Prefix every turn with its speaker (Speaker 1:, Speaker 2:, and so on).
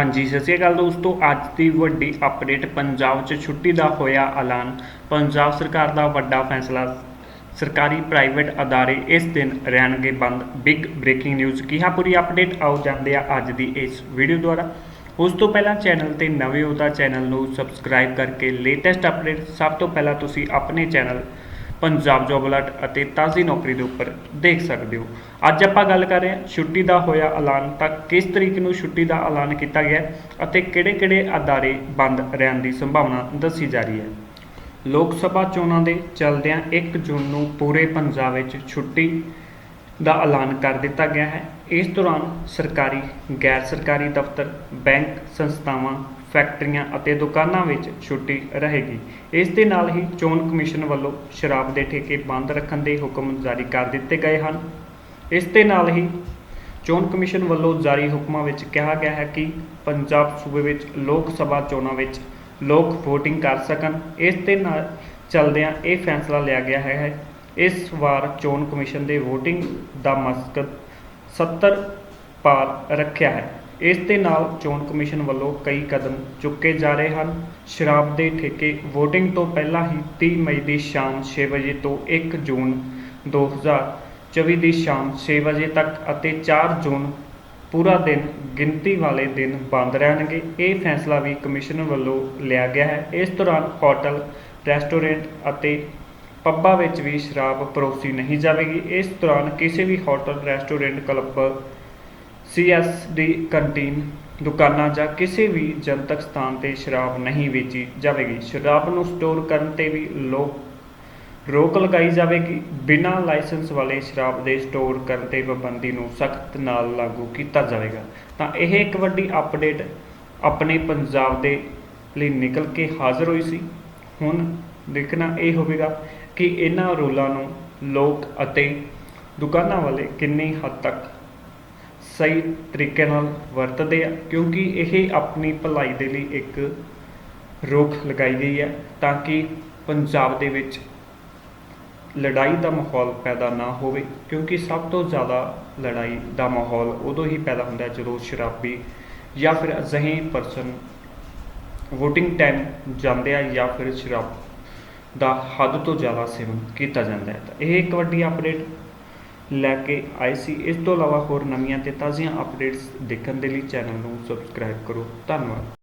Speaker 1: ਹਾਂਜੀ, ਸਤਿ ਸ਼੍ਰੀ ਅਕਾਲ ਦੋਸਤੋ। ਅੱਜ ਦੀ ਵੱਡੀ ਅਪਡੇਟ ਪੰਜਾਬ 'ਚ ਛੁੱਟੀ ਦਾ ਹੋਇਆ ਐਲਾਨ। ਪੰਜਾਬ ਸਰਕਾਰ ਦਾ ਵੱਡਾ ਫੈਸਲਾ। ਸਰਕਾਰੀ ਪ੍ਰਾਈਵੇਟ ਅਦਾਰੇ ਇਸ ਦਿਨ ਰਹਿਣਗੇ ਬੰਦ। ਬਿਗ ਬ੍ਰੇਕਿੰਗ ਨਿਊਜ਼ ਕੀ ਹੈ, ਪੂਰੀ ਅਪਡੇਟ ਆਉ ਜਾਂਦੇ ਆ ਅੱਜ ਦੀ ਇਸ ਵੀਡੀਓ ਦੁਆਰਾ। ਉਸ ਤੋਂ ਪਹਿਲਾਂ ਚੈਨਲ ਤੇ ਨਵੇਂ ਹੋ ਤਾਂ ਚੈਨਲ ਨੂੰ ਸਬਸਕ੍ਰਾਈਬ ਕਰਕੇ ਲੇਟੈਸਟ ਅਪਡੇਟ ਸਭ ਤੋਂ ਪਹਿਲਾਂ ਤੁਸੀਂ ਆਪਣੇ ਚੈਨਲ ਪੰਜਾਬ ਜੋਬ ਅਲਰਟ ਅਤੇ ਤਾਜ਼ੀ ਨੌਕਰੀ ਦੇ ਉੱਪਰ ਦੇਖ ਸਕਦੇ ਹੋ। ਅੱਜ ਆਪਾਂ ਗੱਲ ਕਰ ਰਹੇ ਹਾਂ, ਛੁੱਟੀ ਦਾ ਹੋਇਆ ਐਲਾਨ, ਤਾਂ ਕਿਸ ਤਰੀਕ ਨੂੰ ਛੁੱਟੀ ਦਾ ਐਲਾਨ ਕੀਤਾ ਗਿਆ ਅਤੇ ਕਿਹੜੇ-ਕਿਹੜੇ ਅਦਾਰੇ ਬੰਦ ਰਹਿਣ ਦੀ ਸੰਭਾਵਨਾ ਦੱਸੀ ਜਾ ਰਹੀ ਹੈ। ਲੋਕ ਸਭਾ ਚੋਣਾਂ ਦੇ ਚਲਦਿਆਂ 1 ਜੂਨ ਨੂੰ ਪੂਰੇ ਪੰਜਾਬ ਵਿੱਚ ਛੁੱਟੀ ਦਾ ਐਲਾਨ ਕਰ ਦਿੱਤਾ ਗਿਆ ਹੈ। ਇਸ ਦੌਰਾਨ ਸਰਕਾਰੀ ਗੈਰ ਸਰਕਾਰੀ ਦਫ਼ਤਰ, ਬੈਂਕ ਸੰਸਥਾਵਾਂ ਫੈਕਟਰੀਆਂ ਅਤੇ ਦੁਕਾਨਾਂ ਵਿੱਚ ਛੁੱਟੀ ਰਹੇਗੀ। ਇਸ ਦੇ ਨਾਲ ਹੀ ਚੋਣ ਕਮਿਸ਼ਨ ਵੱਲੋਂ ਸ਼ਰਾਬ ਦੇ ਠੇਕੇ ਬੰਦ ਰੱਖਣ ਦੇ ਹੁਕਮ ਜਾਰੀ ਕਰ ਦਿੱਤੇ ਗਏ ਹਨ। ਇਸ ਦੇ ਨਾਲ ਹੀ ਚੋਣ ਕਮਿਸ਼ਨ ਵੱਲੋਂ ਜਾਰੀ ਹੁਕਮਾਂ ਵਿੱਚ ਕਿਹਾ ਗਿਆ ਹੈ ਕਿ ਪੰਜਾਬ ਸੂਬੇ ਵਿੱਚ ਲੋਕ ਸਭਾ ਚੋਣਾਂ ਵਿੱਚ ਲੋਕ VOTING ਕਰ ਸਕਣ। ਇਸ ਦੇ ਨਾਲ ਚੱਲਦਿਆਂ ਇਹ ਫੈਸਲਾ ਲਿਆ ਗਿਆ ਹੈ ਇਸ ਵਾਰ ਚੋਣ ਕਮਿਸ਼ਨ ਦੇ VOTING ਦਾ ਮਕਸਦ 70 ਪਾਰ ਰੱਖਿਆ ਹੈ। ਇਸ ਦੇ ਨਾਲ ਚੋਣ ਕਮਿਸ਼ਨ ਵੱਲੋਂ ਕਈ ਕਦਮ ਚੁੱਕੇ ਜਾ ਰਹੇ ਹਨ। ਸ਼ਰਾਬ ਦੇ ਠੇਕੇ VOTING ਤੋਂ ਪਹਿਲਾਂ ਹੀ 30 ਮਈ ਦੀ ਸ਼ਾਮ 6 ਵਜੇ ਤੋਂ 1 ਜੂਨ 2024 ਦੀ ਸ਼ਾਮ 6 ਵਜੇ ਤੱਕ ਅਤੇ 4 ਜੂਨ ਪੂਰਾ ਦਿਨ ਗਿਣਤੀ ਵਾਲੇ ਦਿਨ ਬੰਦ ਰਹਿਣਗੇ। ਇਹ ਫੈਸਲਾ ਵੀ ਕਮਿਸ਼ਨ ਵੱਲੋਂ ਲਿਆ ਗਿਆ ਹੈ। ਇਸ ਦੌਰਾਨ ਹੋਟਲ, ਰੈਸਟੋਰੈਂਟ ਅਤੇ ਪੱਬਾਂ ਵਿੱਚ ਵੀ ਸ਼ਰਾਬ ਪਰੋਸੀ ਨਹੀਂ ਜਾਵੇਗੀ। ਇਸ ਦੌਰਾਨ ਕਿਸੇ ਵੀ hotel, restaurant, club CSD canteen ਦੁਕਾਨਾਂ ਜਾਂ ਕਿਸੇ ਵੀ ਜਨਤਕ ਸਥਾਨ ਤੇ ਸ਼ਰਾਬ ਨਹੀਂ ਵੇਚੀ ਜਾਵੇਗੀ। ਸ਼ਰਾਬ ਨੂੰ ਸਟੋਰ ਕਰਨ ਤੇ ਵੀ ਲੋਕ ਰੋਕ ਲਗਾਈ ਜਾਵੇਗੀ। ਬਿਨਾਂ ਲਾਇਸੈਂਸ ਵਾਲੇ ਸ਼ਰਾਬ ਦੇ ਸਟੋਰ ਕਰਨ ਤੇ ਪਾਬੰਦੀ ਨੂੰ ਸਖਤ ਨਾਲ ਲਾਗੂ ਕੀਤਾ ਜਾਵੇਗਾ। ਤਾਂ ਇਹ ਇੱਕ ਵੱਡੀ ਅਪਡੇਟ ਆਪਣੇ ਪੰਜਾਬ ਦੇ ਲਈ ਨਿਕਲ ਕੇ ਹਾਜ਼ਰ ਹੋਈ ਸੀ। ਹੁਣ ਦੇਖਣਾ ਇਹ ਹੋਵੇਗਾ ਕਿ ਇਹਨਾਂ ਰੂਲਾਂ ਨੂੰ ਲੋਕ ਅਤੇ ਦੁਕਾਨਾਂ ਵਾਲੇ ਕਿੰਨੀ ਹੱਦ ਤੱਕ ਸਹੀ ਤਰੀਕੇ ਨਾਲ ਵਰਤਦੇ ਆ, ਕਿਉਂਕਿ ਇਹ ਆਪਣੀ ਭਲਾਈ ਦੇ ਲਈ ਇੱਕ ਰੋਕ ਲਗਾਈ ਗਈ ਹੈ ਤਾਂ ਕਿ ਪੰਜਾਬ ਦੇ ਵਿੱਚ ਲੜਾਈ ਦਾ ਮਾਹੌਲ ਪੈਦਾ ਨਾ ਹੋਵੇ, ਕਿਉਂਕਿ ਸਭ ਤੋਂ ਜ਼ਿਆਦਾ ਲੜਾਈ ਦਾ ਮਾਹੌਲ ਉਦੋਂ ਹੀ ਪੈਦਾ ਹੁੰਦਾ ਹੈ ਜਦੋਂ ਸ਼ਰਾਬੀ ਜਾਂ ਫਿਰ ਅਜਿਹੇ ਪਰਸਨ VOTING ਟਾਈਮ ਜਾਂਦੇ ਆ ਜਾਂ ਫਿਰ ਸ਼ਰਾਬ ਦਾ ਹੱਦ ਤੋਂ ਜ਼ਿਆਦਾ ਸੇਵਨ ਕੀਤਾ ਜਾਂਦਾ ਹੈ। ਤਾਂ ਇਹ ਇੱਕ ਵੱਡੀ ਅਪਡੇਟ ਲੈ ਕੇ ਆਏ ਸੀ। ਇਸ ਤੋਂ ਇਲਾਵਾ ਹੋਰ ਨਵੀਆਂ ਤੇ ਤਾਜ਼ੀਆਂ ਅਪਡੇਟਸ ਦੇਖਣ ਦੇ ਲਈ ਚੈਨਲ ਨੂੰ ਸਬਸਕ੍ਰਾਈਬ ਕਰੋ। ਧੰਨਵਾਦ।